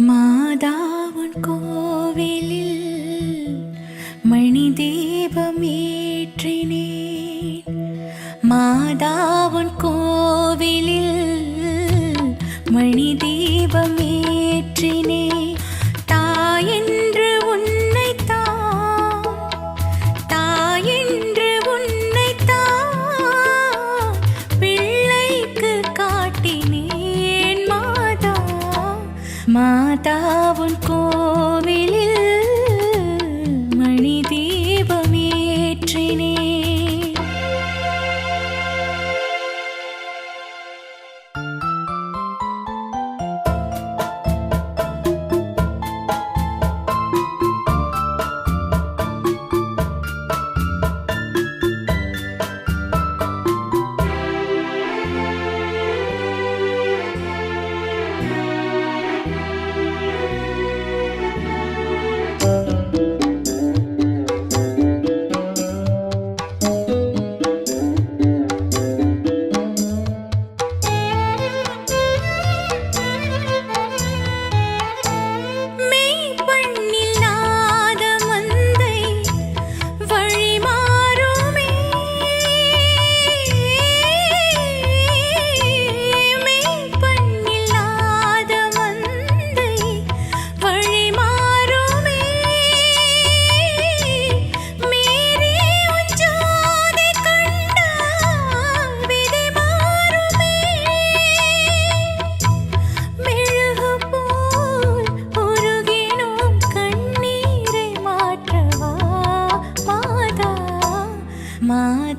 மாதாவன் கோவிலில் மணி தீபமேற்றினே மாதாவன் கோவிலில் மணி தீபமேற்றினே மாதா உன் கோ my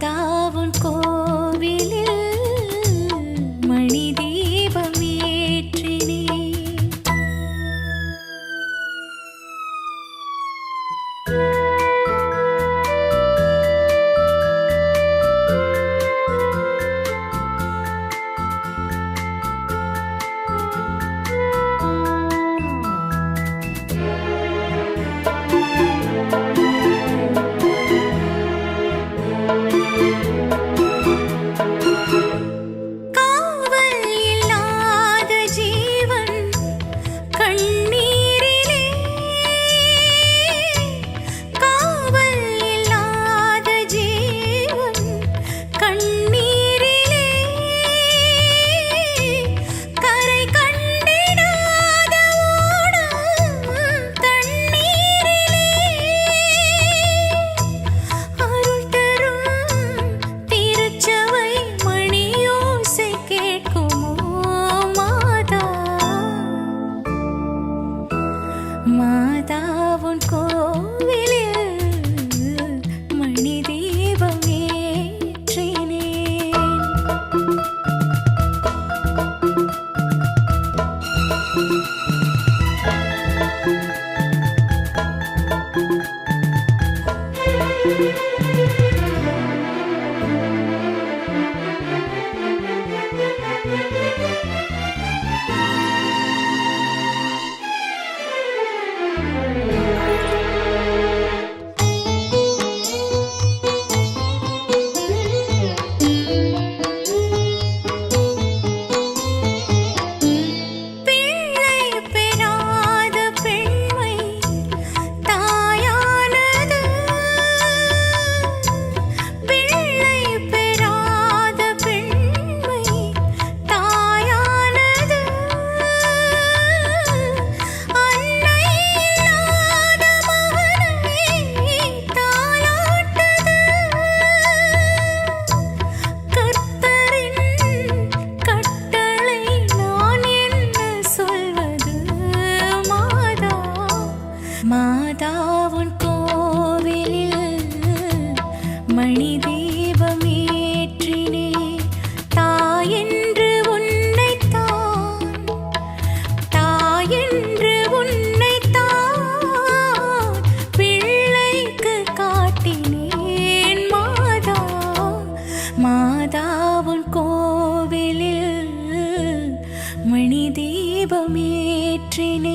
தீபமேற்றினே